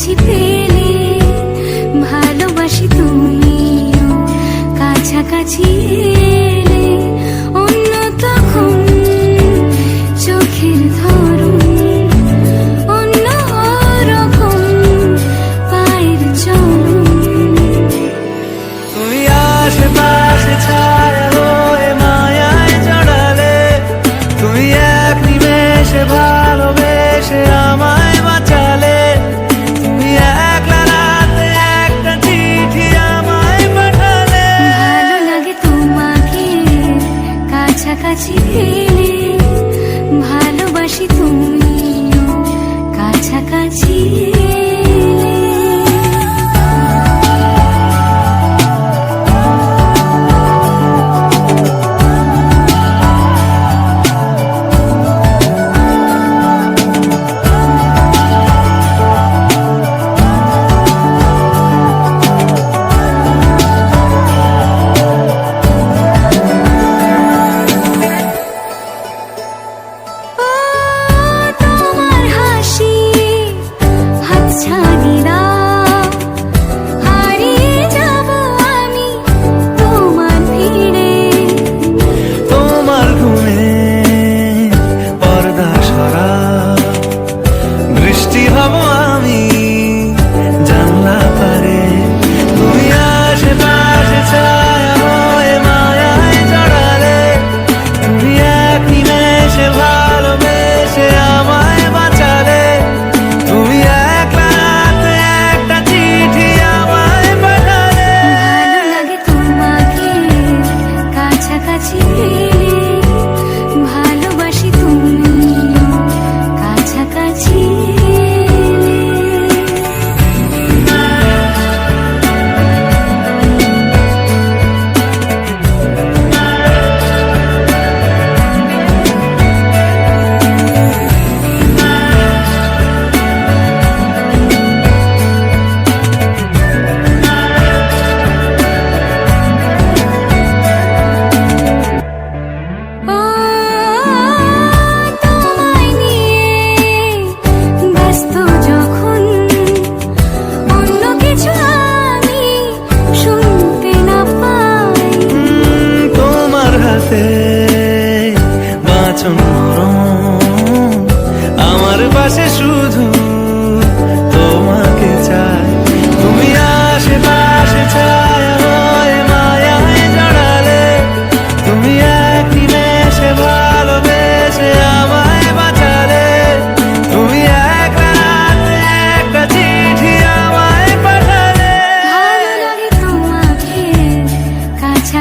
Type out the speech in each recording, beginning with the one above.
ci vedi ভালোবাসি তুমিও কাছাকাছি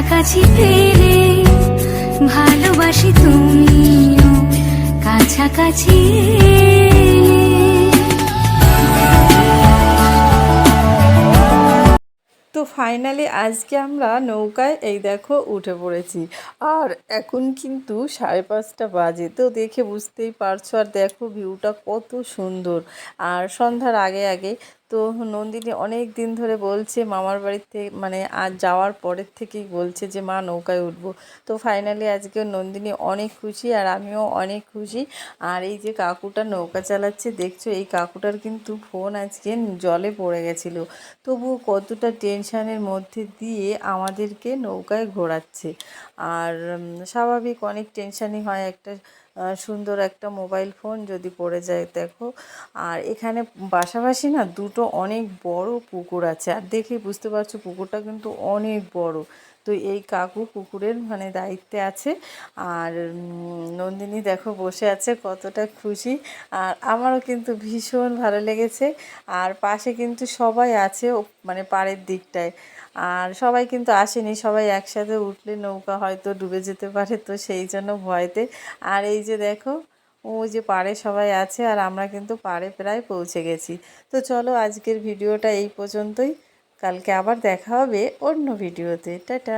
কাছাকাছি পেলে ভালোবাসি তুমিও কাছাকাছি। তো ফাইনালি আজকে আমরা নৌকায়, এই দেখো, উঠে পড়েছি। আর এখন কিন্তু সাড়ে পাঁচটা বাজে, তো দেখে বুঝতেই পারছ। আর দেখো ভিউটা কত সুন্দর। আর সন্ধ্যার আগে আগে তো নন্দিনী অনেক দিন ধরে বলছে মামার বাড়িতে মানে আজ যাওয়ার পরের থেকেই বলছে যে, মা, নৌকায় উঠবো। তো ফাইনালি আজকে নন্দিনী অনেক খুশি আর আমিও অনেক খুশি। আর এই যে কাকুটা নৌকা চালাচ্ছে, দেখছ, এই কাকুটার কিন্তু ফোন আজকে জলে পড়ে গেছিল। তবুও কতটা টেনশানের মধ্যে দিয়ে আমাদেরকে নৌকায় ঘোরাচ্ছে। আর স্বাভাবিক অনেক টেনশানই হয় একটা সুন্দর একটা মোবাইল ফোন যদি পড়ে যায়, দেখো। আর এখানে পাশাপাশি না দুটো অনেক বড় পুকুর আছে। আর দেখে বুঝতে পারছ পুকুরটা কিন্তু অনেক বড়। তো এই কাকু কুকুরের মানে দায়িত্বে আছে। আর নন্দিনী দেখো বসে আছে কতটা খুশি। আর আমারও কিন্তু ভীষণ ভালো লেগেছে। আর পাশে কিন্তু সবাই আছে মানে পাড়ের দিকটায়। আর সবাই কিন্তু আসেনি, সবাই একসাথে উঠলে নৌকা হয়তো ডুবে যেতে পারে তো সেই জন্য ভয়তে। আর এই যে দেখো, ও যে পাড়ে সবাই আছে আর আমরা কিন্তু পাড়ে প্রায় পৌঁছে গেছি। তো চলো আজকের ভিডিওটা এই পর্যন্তই। কালকে আবার দেখা হবে অন্য ভিডিওতে। টাটা।